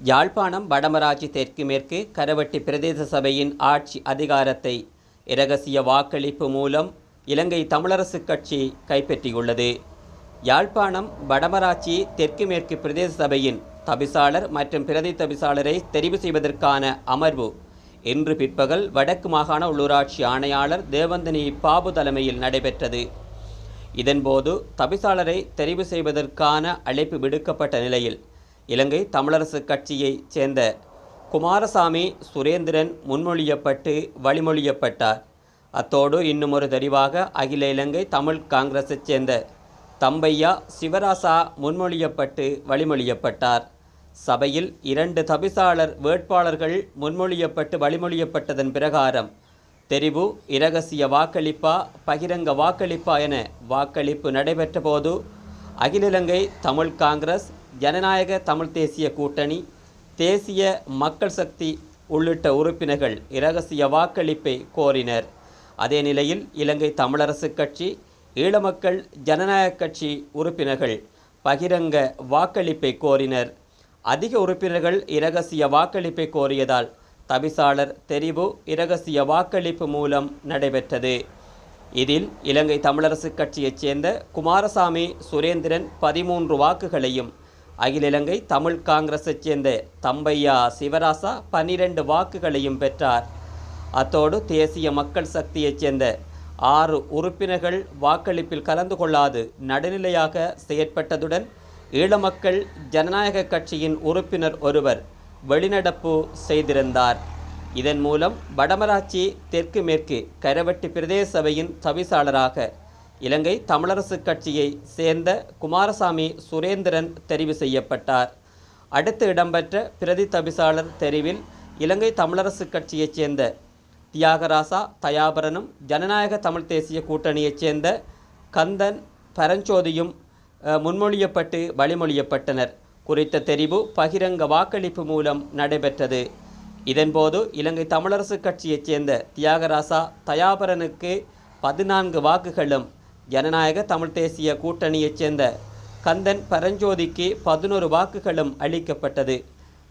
யாழ்ப்பாணம் வடமராட்சி தெற்கு மேற்கு கரவட்டி பிரதேச சபையின் ஆட்சி அதிகாரத்தை இரகசிய வாக்களிப்பு மூலம் இலங்கை தமிழரசுக் கட்சி கைப்பற்றியுள்ளது. யாழ்ப்பாணம் வடமராட்சி தெற்கு மேற்கு பிரதேச சபையின் தபிசாளர் மற்றும் பிரதி தபிசாளரை தெரிவு செய்வதற்கான அமர்வு இன்று பிற்பகல் வடக்கு மாகாண உள்ளூராட்சி ஆணையாளர் தேவந்தினி பாபு தலைமையில் நடைபெற்றது. இதன்போது தபிசாளரை தெரிவு செய்வதற்கான அழைப்பு விடுக்கப்பட்ட நிலையில் இலங்கை தமிழரசுக் கட்சியைச் சேர்ந்த குமாரசாமி சுரேந்திரன் முன்மொழியப்பட்டு வழிமொழியப்பட்டார். அத்தோடு இன்னுமொரு தெரிவாக அகில இலங்கை தமிழ் காங்கிரஸைச் சேர்ந்த தம்பையா சிவராசா முன்மொழியப்பட்டு வழிமொழியப்பட்டார். சபையில் இரண்டு தபிசாளர் வேட்பாளர்கள் முன்மொழியப்பட்டு வழிமொழியப்பட்டதன் பிரகாரம் தெரிவு இரகசிய வாக்களிப்பா பகிரங்க வாக்களிப்பா என வாக்களிப்பு நடைபெற்ற போது அகில இலங்கை தமிழ் காங்கிரஸ் ஜனநாயக தமிழ் தேசிய கூட்டணி தேசிய மக்கள் சக்தி உள்ளிட்ட உறுப்பினர்கள் இரகசிய வாக்களிப்பை கோரினர். அதே நிலையில் இலங்கை தமிழரசுக் கட்சி ஈழமக்கள் ஜனநாயக கட்சி உறுப்பினர்கள் பகிரங்க வாக்களிப்பை கோரினர். அதிக உறுப்பினர்கள் இரகசிய வாக்களிப்பை கோரியதால் தவிசாளர் தெரிவு இரகசிய வாக்களிப்பு மூலம் நடைபெற்றது. இதில் இலங்கை தமிழரசுக் கட்சியைச் சேர்ந்த குமாரசாமி சுரேந்திரன் பதிமூன்று வாக்குகளையும் அகில இலங்கை தமிழ் காங்கிரஸைச் சேர்ந்த தம்பையா சிவராசா பன்னிரண்டு வாக்குகளையும் பெற்றார். அத்தோடு தேசிய மக்கள் சக்தியைச் சேர்ந்த ஆறு உறுப்பினர்கள் வாக்களிப்பில் கலந்து கொள்ளாது நடுநிலையாக செயற்பட்டதுடன் ஈழமக்கள் ஜனநாயக கட்சியின் உறுப்பினர் ஒருவர் வெளிநடப்பு செய்திருந்தார். இதன் மூலம் வடமராட்சி தெற்கு மேற்கு கரவட்டி பிரதேச சபையின் தவிசாளராக இலங்கை தமிழரசுக் கட்சியை சேர்ந்த குமாரசாமி சுரேந்திரன் தெரிவு செய்யப்பட்டார். அடுத்து இடம்பெற்ற பிரதி தபிசாளர் தெரிவில் இலங்கை தமிழரசுக் கட்சியைச் சேர்ந்த தியாகராசா தயாபரனும் ஜனநாயக தமிழ் தேசிய கூட்டணியைச் சேர்ந்த கந்தன் பரஞ்சோதியும் முன்மொழியப்பட்டு வழிமொழியப்பட்டனர். குறித்த தெரிவு பகிரங்க வாக்களிப்பு மூலம் நடைபெற்றது. இதன்போது இலங்கை தமிழரசுக் கட்சியைச் சேர்ந்த தியாகராசா தயாபரனுக்கு பதினான்கு வாக்குகளும் ஜனநாயக தமிழ் தேசிய கூட்டணியைச் சேர்ந்த கந்தன் பரஞ்சோதிக்கு பதினோரு வாக்குகளும் அளிக்கப்பட்டது.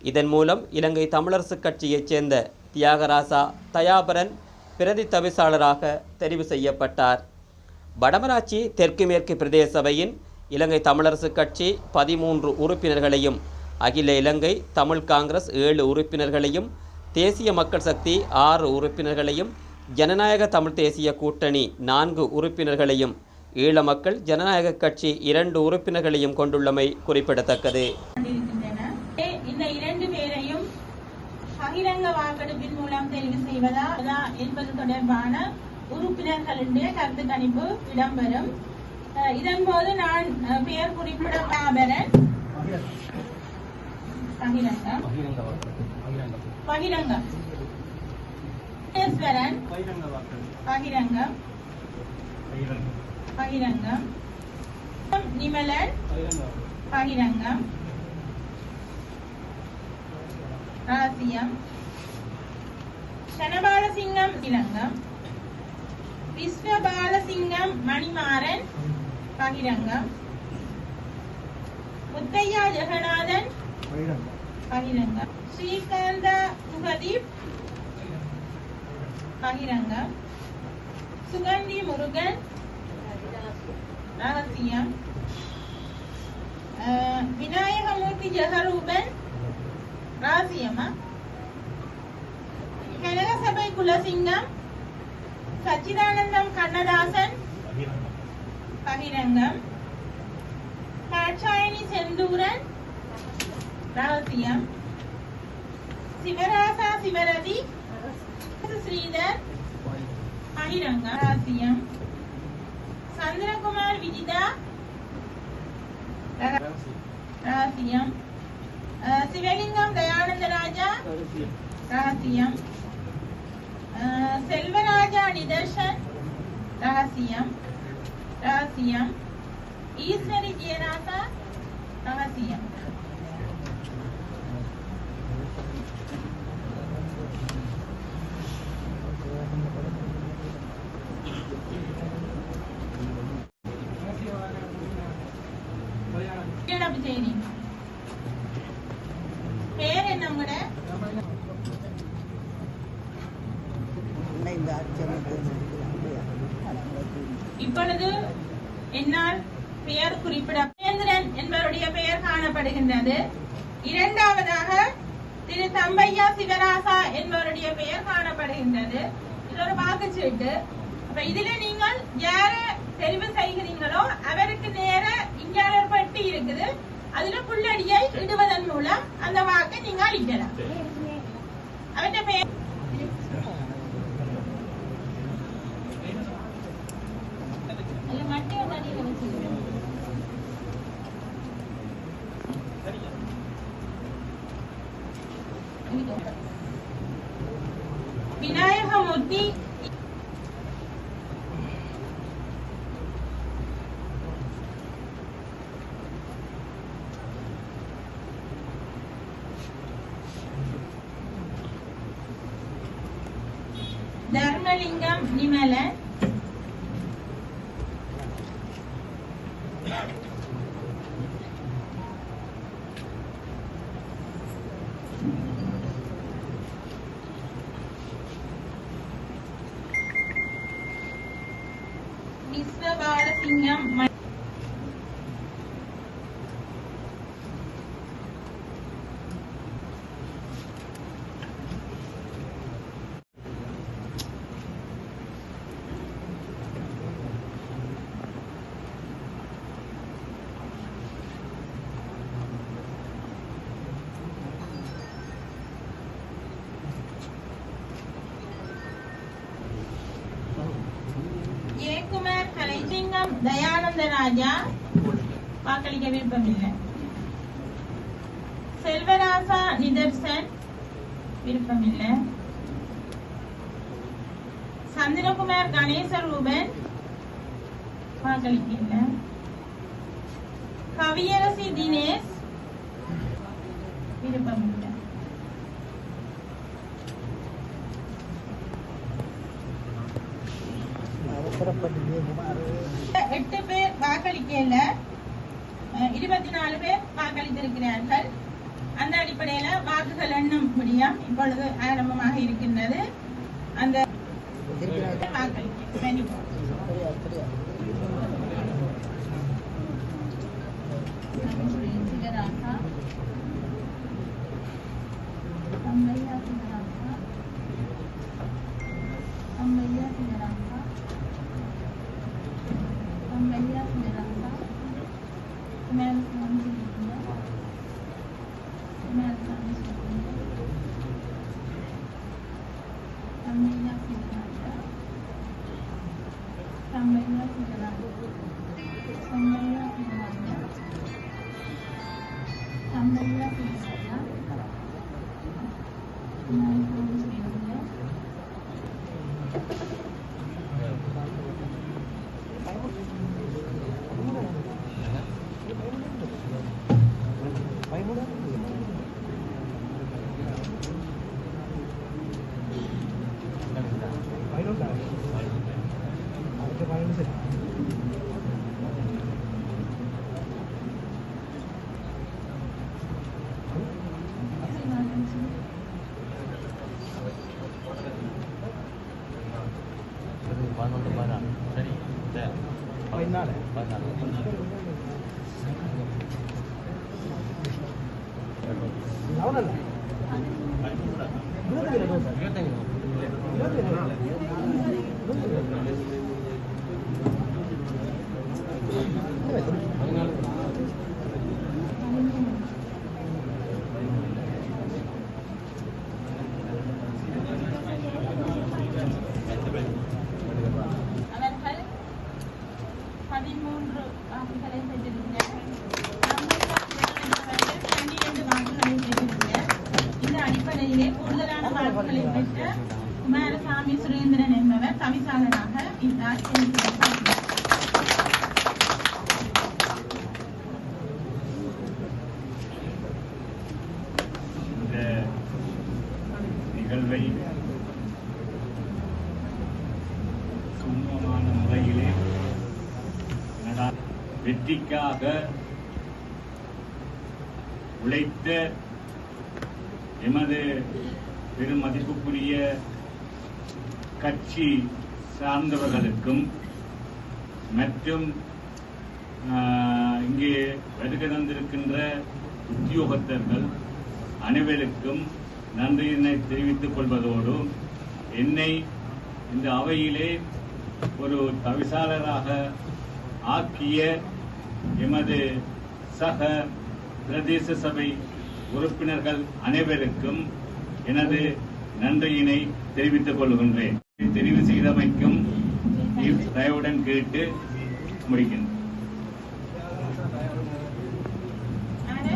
இதன் மூலம் இலங்கை தமிழரசுக் கட்சியைச் சேர்ந்த தியாகராசா தயாபரன் பிரதி தவிசாளராக தெரிவு செய்யப்பட்டார். வடமராட்சி தெற்கு மேற்கு பிரதேச சபையின் இலங்கை தமிழரசுக் கட்சி பதிமூன்று உறுப்பினர்களையும் அகில இலங்கை தமிழ் காங்கிரஸ் ஏழு உறுப்பினர்களையும் தேசிய மக்கள் சக்தி ஆறு உறுப்பினர்களையும் ஜனநாயக தமிழ் தேசிய கூட்டணி நான்கு உறுப்பினர்களையும் ஈழ மக்கள் ஜனநாயக கட்சி இரண்டு உறுப்பினர்களையும் கொண்டுள்ளமை குறிப்பிடத்தக்கது. இந்த இரண்டு பேரையும் பகிரங்க வாக்கெடுப்பின் மூலம் தெரிவு செய்வதா என்பது தொடர்பான உறுப்பினர்களுடைய கருத்து கணிப்பு இடம்பெறும். இதன் போது நான் பெயர் குறிப்பிட பாபரன் பகிரங்கம். பகிரங்கம் பகிரங்கம். பகிரங்கம். நிமலன் பகிரங்கம். ராசியம். சனபாலசிங்கம் இலங்கம் விஸ்வபாலசிங்கம் மணிமாறன். பகிரங்கம். முத்தையா ஜெகநாதன். பகிரங்கம். ஸ்ரீகாந்த சுகதீப் பகிரங்கம். சுகந்தி முருகன். නවතියම් විනායක මූර්ති ජහරූපෙන් රාසියම කැලක සැබයි කුලසිංහම් සච්චිදානන්දම් කන්නදාසන් පහිරංගම් පාචායනි සෙන්දූරන් රාවතියම් සිවරාසා සිවරදි ශ්‍රීදර් පහිරංගම් රාසියම් சந்திரகுமார் விஜிதா ரக- ரகசியம் சிவலிங்கம் தயானந்த ராஜா ரகசியம் செல்வராஜா நிதர்ஷன் ரகசியம் ரகசியம் ஈஸ்வரி ஜெயராசா ரகசியம் இந்த அச்சமத்தை இப்பொழுது என்னால் பெயர் குறிப்பிட என்பவருடைய பெயர் காணப்படுகின்றது. இரண்டாவதாக திரு தம்பையா சிவராசா என்பவருடைய பெயர் காணப்படுகின்றது. இது ஒரு வாக்குச்சீட்டு. அப்ப இதுல நீங்கள் யார தெரிவு செய்கிறீங்களோ அவருக்கு நேர இங்கால ஒரு பெட்டி இருக்குது. அதுல புள்ளடியை இடுவதன் மூலம் அந்த வாக்கை நீங்க அளிக்கலாம் அவருடைய பெயர் विनय हम उतनी தயானந்த ராஜா வாக்களிக்க விருப்பமில்லை செல்வராசா நிதர்சன் விருப்பமில்லை சந்திரகுமார் கணேச ரூபன் வாக்களிக்கல கவியரசி தினேஷ் விருப்பமில்லை அவசரப்பட்டு குமார் எட்டு பேர் வாக்களிக்கல இருபத்தி நாலு பேர் வாக்களித்திருக்கிறார்கள் அந்த அடிப்படையில வாக்குகள் எண்ணும் முடியும் இப்பொழுது ஆரம்பமாக இருக்கின்றது. அந்த வாக்களிக்க குமாரசாமி சுரேந்திரன் என்பவர் தவிசாளராக இந்த நிகழ்வை சுமூகமான முறையிலே வெற்றிக்காக உழைத்த எமது பெரும் மதிப்புக்குரிய கட்சி சார்ந்தவர்களுக்கும் மற்றும் இங்கே வருகை தந்திருக்கின்ற உத்தியோகத்தர்கள் அனைவருக்கும் நன்றியினை தெரிவித்துக் கொள்வதோடு என்னை இந்த அவையிலே ஒரு தவிசாளராக ஆக்கிய எமது சக பிரதேச சபை உறுப்பினர்கள் அனைவருக்கும் எனது நன்றியினை தெரிவித்துக் கொள்கின்றேன். தெரிவு செய்தமைக்கும் தயவுடன் கேட்டு முடிக்கின்றேன். ஆறு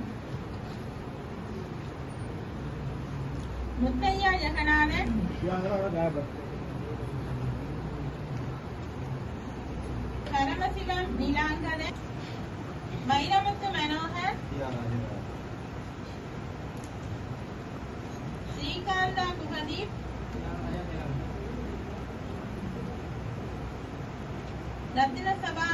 ముత్తయ్య జగన్నాథన్ పరమశివం నీలాంగదన్ వైరముత్తు మనోహర్ శ్రీకాంత కుహదీప్ రత్న సభా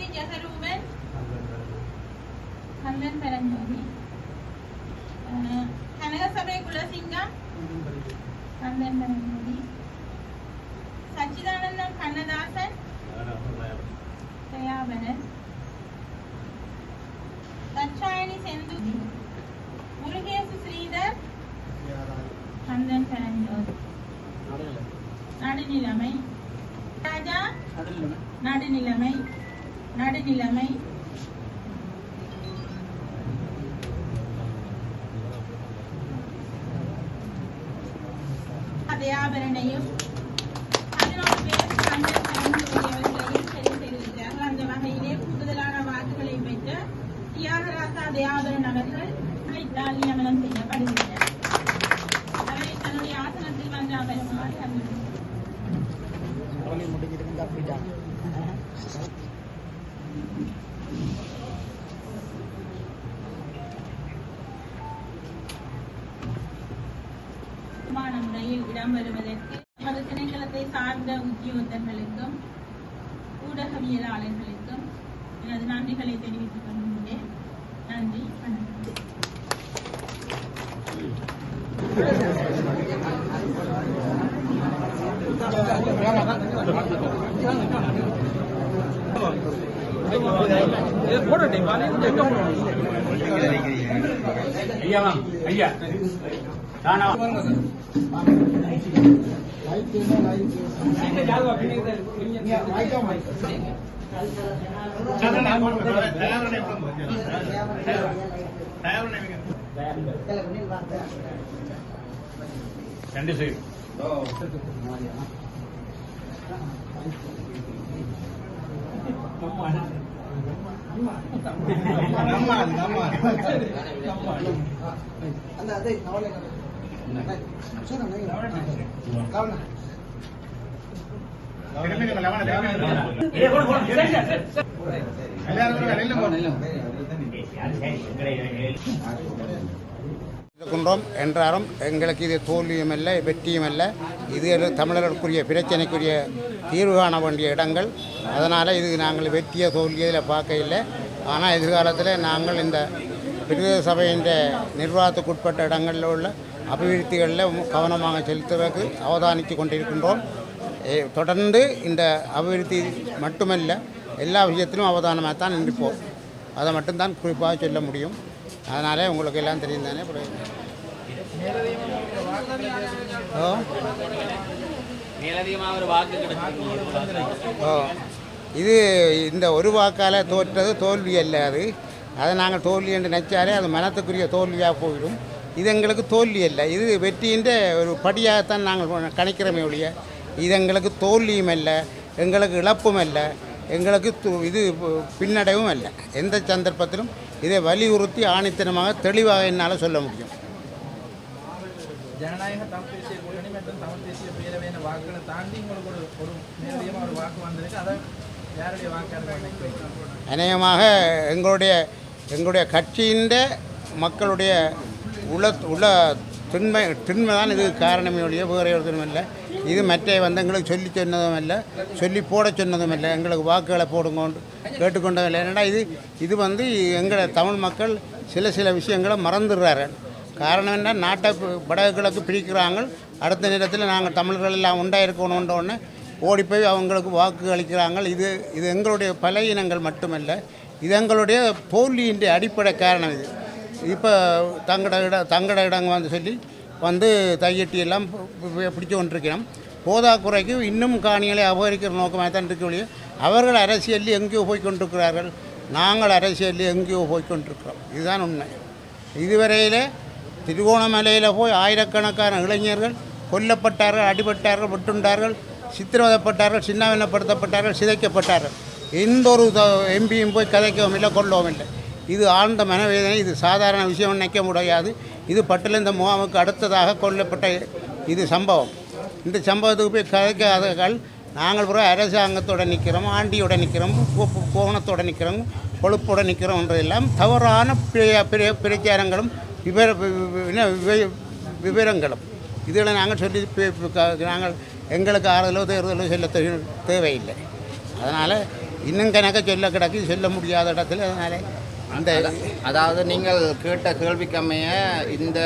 விநாயகமூர்த்தி ஜெகரூபன் கந்தன் பரஞ்சோதி அஹ், கனகசபை குலசிங்கம் கந்தன் பரஞ்சோதி சச்சிதானந்தம் கண்ணதாசன் தயாபரன் தட்சாயணி செந்து முருகேசு ஸ்ரீதர் கந்தன் பரஞ்சோதி நடுநிலைமை ராஜா நடுநிலைமை நடுநிலைமை தயாபரனையும் பதினோரு பேர் கந்தன் பரஞ்சோதி அவர்களையும் தெரிவு செய்திருக்கிறார்கள் அந்த வகையிலே கூடுதலான வாக்குகளை பெற்று தியாகராசா தயாபரன் அவர்கள் இத்தால் நியமனம் செய்யப்படுகிறார் அவரை தன்னுடைய ஆசனத்தில் வந்து அமருமாறு அன்புடன் முடிஞ்சிருந்தா அப்படிதான் விமான இடம் வருவதற்கு எமது திணைக்களத்தை சார்ந்த உத்தியோகத்தர்களுக்கும் ஊடகவியலாளர்களுக்கும் எனது நன்றிகளை தெரிவித்துக் கொள்கின்றேன். நன்றி வணக்கம். ஐயா ஐயா. தானா. రండి సైడ్ అన్న అదే నవలే కదా இருக்கின்றோம் என்றாலும் எங்களுக்கு இது தோல்வியும் அல்ல வெற்றியும் அல்ல. இது தமிழர்களுக்குரிய பிரச்சனைக்குரிய தீர்வு காண வேண்டிய இடங்கள். அதனால் இது நாங்கள் வெற்றிய தோல்வியில் பார்க்க இல்லை. ஆனால் எதிர்காலத்தில் நாங்கள் இந்த பிரதேச சபையின் நிர்வாகத்துக்குட்பட்ட இடங்களில் உள்ள அபிவிருத்திகளில் கவனமாக செலுத்துவதற்கு அவதானித்து கொண்டிருக்கின்றோம். தொடர்ந்து இந்த அபிவிருத்தி மட்டுமல்ல எல்லா விஷயத்திலும் அவதானமாக தான் நின்றுப்போம் அதை மட்டும்தான் குறிப்பாக சொல்ல முடியும். அதனால் உங்களுக்கு எல்லாம் தெரியும் தானே ஓ. ஓ. இது இந்த ஒரு வாக்கால் தோற்றது தோல்வி அல்ல அது. அதை நாங்கள் தோல்வி என்று நினச்சாலே அது மனத்துக்குரிய தோல்வியாக போயிடும். இது எங்களுக்கு தோல்வி அல்ல. இது வெற்றின்ற ஒரு படியாகத்தான் நாங்கள் கணிக்கிறோமே ஒழிய. இது எங்களுக்கு தோல்வியும் அல்ல எங்களுக்கு இழப்பும் அல்ல எங்களுக்கு இது பின்னடைவும் அல்ல. எந்த சந்தர்ப்பத்திலும் இதை வலியுறுத்தி ஆணித்தனமாக தெளிவாக என்னால் சொல்ல முடியும். ஜனநாயக தமிழ் தேசிய கூட்டணி மற்றும் தமிழ் தேசிய பேரவையின் வாக்குகளை தாண்டி உங்களுக்கு ஒரு ஒரு நேரடியாக ஒரு வாக்கு வந்திருக்கு. அதை யாருடைய வாக்காளர் அநேகமாக எங்களுடைய எங்களுடைய கட்சியின் மக்களுடைய உள்ள உள்ள திண்மை திண்மை தான் இது காரணமே ஒழிய வேறு ஒருத்தரும் இல்லை. இது மற்ற வந்து எங்களுக்கு சொல்லி சொன்னதும் இல்லை சொல்லி போட சொன்னதும் இல்லை. எங்களுக்கு வாக்குகளை போடுங்கோண்டு கேட்டுக்கொண்டதும் இல்லை. ஏன்னா இது இது வந்து எங்களை தமிழ் மக்கள் சில சில விஷயங்களை மறந்துடுறாரு. காரணம் என்ன? நாட்டை பி- வடகிழக்கு பிரிக்கிறாங்க. அடுத்த நேரத்தில் நாங்கள் தமிழர்கள் எல்லாம் உண்டாயிருக்கணுன்ற உடனே ஓடி போய் அவங்களுக்கு வாக்கு அளிக்கிறாங்க. இது இது எங்களுடைய பல இனங்கள் மட்டுமல்ல இது எங்களுடைய தோல்வியின் அடிப்படை காரணம் இது. இப்போ தங்கட இட தங்கட இடங்க வந்து சொல்லி வந்து தையட்டி எல்லாம் பிடிச்சு கொண்டிருக்கிறோம். போதாக்குறைக்கு இன்னும் காணிகளை அபகரிக்கிற நோக்கமாக தான் இருக்க முடியும் அவர்கள் அரசியலில் எங்கேயோ போய் கொண்டிருக்கிறார்கள். நாங்கள் அரசியலில் எங்கேயோ போய் கொண்டிருக்கிறோம். இதுதான் உண்மை. இதுவரையில் திருகோணமலையில் போய் ஆயிரக்கணக்கான இளைஞர்கள் கொல்லப்பட்டார்கள் அடிபட்டார்கள் வெட்டுண்டார்கள் சித்திரவதப்பட்டார்கள் சின்னாவினப்படுத்தப்பட்டார்கள் சிதைக்கப்பட்டார்கள். எந்த ஒரு எம்பியும் போய் கதைக்கவும் இல்லை கொள்ளவும் இல்லை. இது ஆழ்ந்த மனவேதனை இது சாதாரண விஷயம் நினைக்க முடியாது. இது பட்டியல முகாமுக்கு அடுத்ததாக கொல்லப்பட்ட இது சம்பவம். இந்த சம்பவத்துக்கு போய் கதைக்காதகள் நாங்கள் பிறகு அரசாங்கத்தோட நிற்கிறோம் ஆண்டியோட நிற்கிறோம் கோணத்தோட நிற்கிறோம் கொழுப்போட நிற்கிறோம் என்றதெல்லாம் தவறான பிரிய பிர- பிரச்சாரங்களும் விவர விவரங்களும். இதில் நாங்கள் சொல்லி நாங்கள் எங்களுக்கு ஆறுதலோ தேர்தலோ சொல்ல தேவையில்லை. அதனால் இன்னும் கணக்க சொல்ல கிடக்கு சொல்ல முடியாத இடத்துல அதனால் அந்த அதாவது நீங்கள் கேட்ட கேள்விக்கமைய இந்த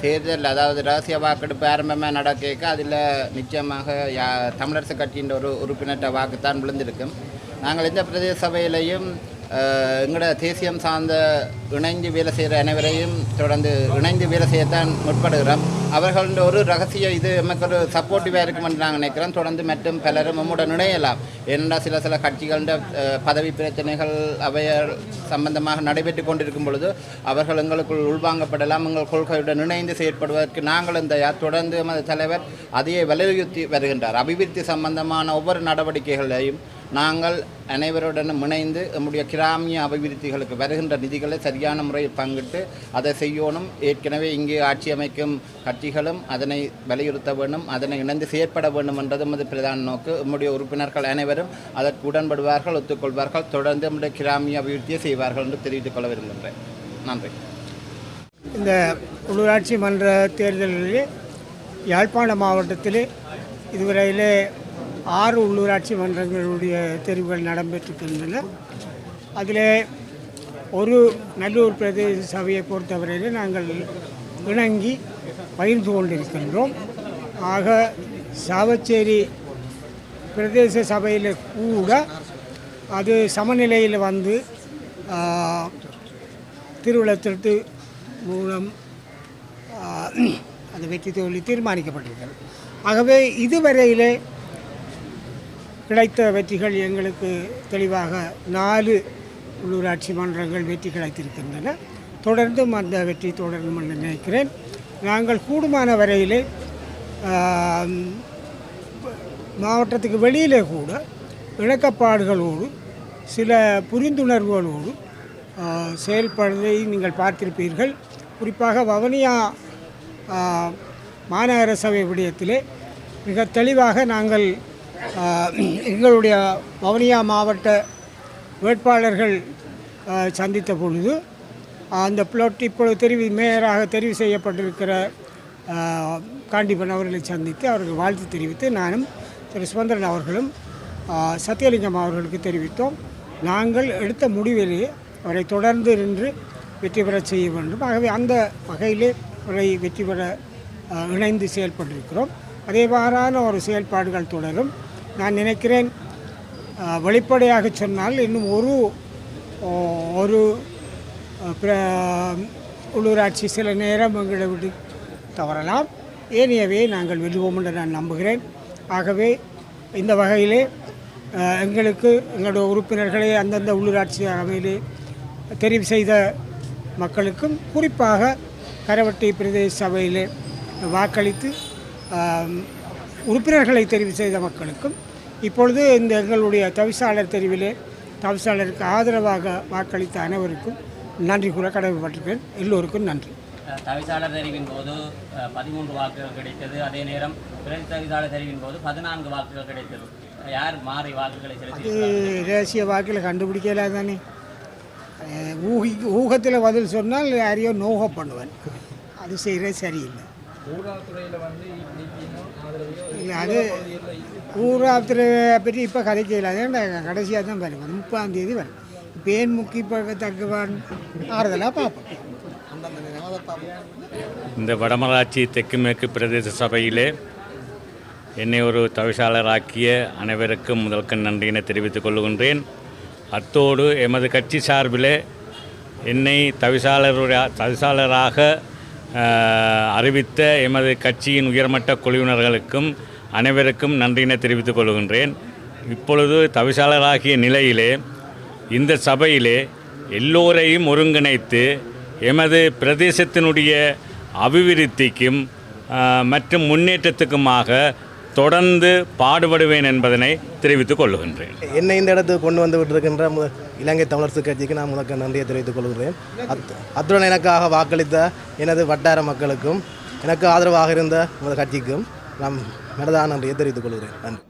தேர்தல் அதாவது ரகசிய வாக்கெடுப்பு ஆரம்பமாக நடக்க அதில் நிச்சயமாக யா தமிழரசு கட்சியின் ஒரு உறுப்பினர்கிட்ட வாக்குத்தான் விழுந்திருக்கும். நாங்கள் இந்த பிரதேச சபையிலையும் எங்களோட தேசியம் சார்ந்த இணைந்து வேலை செய்கிற அனைவரையும் தொடர்ந்து இணைந்து வேலை செய்யத்தான் முற்படுகிறோம். அவர்களோட ஒரு ரகசிய இது நமக்கு ஒரு சப்போர்ட்டிவாக இருக்கும் என்று நாங்கள் நினைக்கிறோம். தொடர்ந்து மற்றும் பலரும் நம்முடன் இணையலாம். ஏனென்றால் சில சில கட்சிகளோட பதவி பிரச்சனைகள் அவையர் சம்பந்தமாக நடைபெற்று கொண்டிருக்கும் பொழுது அவர்கள் எங்களுக்குள் உள்வாங்கப்படலாம். எங்கள் கொள்கையுடன் இணைந்து செயற்படுவதற்கு நாங்களும் தயார் தொடர்ந்து எமது தலைவர் அதையே வலியுறுத்தி வருகின்றார். அபிவிருத்தி சம்பந்தமான ஒவ்வொரு நடவடிக்கைகளையும் நாங்கள் அனைவருடனும் இணைந்து நம்முடைய கிராமிய அபிவிருத்திகளுக்கு வருகின்ற நிதிகளை சரியான முறையில் பங்கிட்டு அதை செய்யணும். ஏற்கனவே இங்கே ஆட்சி அமைக்கும் கட்சிகளும் அதனை வலியுறுத்த வேண்டும் அதனை இணைந்து செயற்பட வேண்டும் என்றது நமது பிரதான நோக்கு. நம்முடைய உறுப்பினர்கள் அனைவரும் அதற்கு உடன்படுவார்கள் ஒத்துக்கொள்வார்கள் தொடர்ந்து நம்முடைய கிராமிய அபிவிருத்தியை செய்வார்கள் என்று தெரிவித்துக் கொள்ள விரும்புகின்றேன். நன்றி. இந்த உள்ளூராட்சி மன்ற தேர்தலிலே யாழ்ப்பாண மாவட்டத்தில் இதுவரையிலே ஆறு உள்ளூராட்சி மன்றங்களுடைய தெரிவுகள் நடைபெற்றிருக்கின்றன. அதில் ஒரு நல்லூர் பிரதேச சபையை பொறுத்தவரையில் நாங்கள் இணங்கி பகிர்ந்து கொண்டிருக்கின்றோம். ஆக சாவச்சேரி பிரதேச சபையில் கூட அது சமநிலையில் வந்து திருவிழத்திற்கு மூலம் ஆ, அந்த வெற்றி தோல்வி தீர்மானிக்கப்பட்டிருக்கிறது. ஆகவே இதுவரையிலே கிடைத்த வெற்றிகள் எங்களுக்கு தெளிவாக நாலு உள்ளூராட்சி மன்றங்கள் வெற்றி கிடைத்திருக்கின்றன. தொடர்ந்தும் அந்த வெற்றி தொடரும் என்று நினைக்கிறேன். நாங்கள் கூடுமான வரையிலே மாவட்டத்துக்கு வெளியிலே கூட இணக்கப்பாடுகளோடு சில புரிந்துணர்வுகளோடு செயல்படுவதை நீங்கள் பார்த்திருப்பீர்கள். குறிப்பாக வவனியா மாநகர சபை விடயத்திலே மிக தெளிவாக நாங்கள் எங்களுடைய வவுனியா மாவட்ட வேட்பாளர்கள் சந்தித்த பொழுது அந்த பிளாட் இப்பொழுது தெரிவி மேயராக தெரிவு செய்யப்பட்டிருக்கிற காண்டிபன் அவர்களை சந்தித்து அவர்கள் வாழ்த்து தெரிவித்து நானும் திரு சுதந்திரன் அவர்களும் சத்யலிங்கம் சத்தியலிங்கம் அவர்களுக்கு தெரிவித்தோம். நாங்கள் எடுத்த முடிவிலே அவரை தொடர்ந்து நின்று வெற்றி பெறச் செய்ய வேண்டும். ஆகவே அந்த வகையிலே அவரை வெற்றி பெற இணைந்து செயல்பட்டிருக்கிறோம். அதேவாறான ஒரு செயல்பாடுகள் தொடரும். நான் நினைக்கிறேன் வெளிப்படையாக சொன்னால் இன்னும் ஒரு ஒரு பிர- உள்ளூராட்சி சில நேரம் எங்களை விட்டு தவறலாம். ஏனையவே நாங்கள் வெல்லுவோம் என்று நான் நம்புகிறேன். ஆகவே இந்த வகையிலே எங்களுக்கு எங்களுடைய உறுப்பினர்களை அந்தந்த உள்ளூராட்சி அமையிலே தெரிவு செய்த மக்களுக்கும் குறிப்பாக கரவட்டி பிரதேச சபையிலே வாக்களித்து உறுப்பினர்களை தெரிவு செய்த மக்களுக்கும் இப்பொழுது இந்த எங்களுடைய தவிசாளர் தெரிவிலே தவிசாளருக்கு ஆதரவாக வாக்களித்த அனைவருக்கும் நன்றி கூற கடமைப்பட்டிருக்கிறேன். எல்லோருக்கும் நன்றி. தவிசாளர் தெரிவின் போது பதிமூன்று வாக்குகள் கிடைத்தது. அதே நேரம் பிரதி தவிசாளர் தெரிவின் போது பதினான்கு வாக்குகள் கிடைத்தது. யார் மாறி வாக்குகளை செலுத்தி இது தேசிய வாக்கில் கண்டுபிடிக்கல தானே. ஊகி ஊகத்தில் பதில் சொன்னால் யாரையோ நோக பண்ணுவேன் அது செய்கிறது சரியில்லை. இல்லை அது ஊராத்திரை பற்றி இப்போ கதைக்கல. ஏன்னா கடைசியாக தான் வரும் முப்பாம் தேதி வரும். இப்போ ஏன் முக்கிய ஆறுதலாக பார்ப்போம். இந்த வடமராட்சி தெற்கு மேற்கு பிரதேச சபையிலே என்னை ஒரு தவிசாளராக்கிய அனைவருக்கும் முதல்கண் நன்றியினை தெரிவித்துக் கொள்கின்றேன். அத்தோடு எமது கட்சி சார்பிலே என்னை தவிசாளருடைய தவிசாளராக அறிவித்த எமது கட்சியின் உயர்மட்ட குழுவினர்களுக்கும் அனைவருக்கும் நன்றியினை தெரிவித்துக் கொள்கின்றேன். இப்பொழுது தவிசாளராகிய நிலையிலே இந்த சபையிலே எல்லோரையும் ஒருங்கிணைத்து எமது பிரதேசத்தினுடைய அபிவிருத்திக்கும் மற்றும் முன்னேற்றத்துக்குமாக தொடர்ந்து பாடுபடுவேன் என்பதனை தெரிவித்துக் கொள்கின்றேன். என்னை இந்த இடத்துக்கு கொண்டு வந்து விட்டிருக்கின்ற மு இலங்கை தமிழரசு கட்சிக்கு நான் முதற்கு நன்றியை தெரிவித்துக் கொள்கிறேன் அத் அத்துடன் எனக்காக வாக்களித்த எனது வட்டார மக்களுக்கும் எனக்கு ஆதரவாக இருந்த உமது கட்சிக்கும் நம் மனதான என்று தெரிவித்துக் கொள்கிறேன். நன்றி.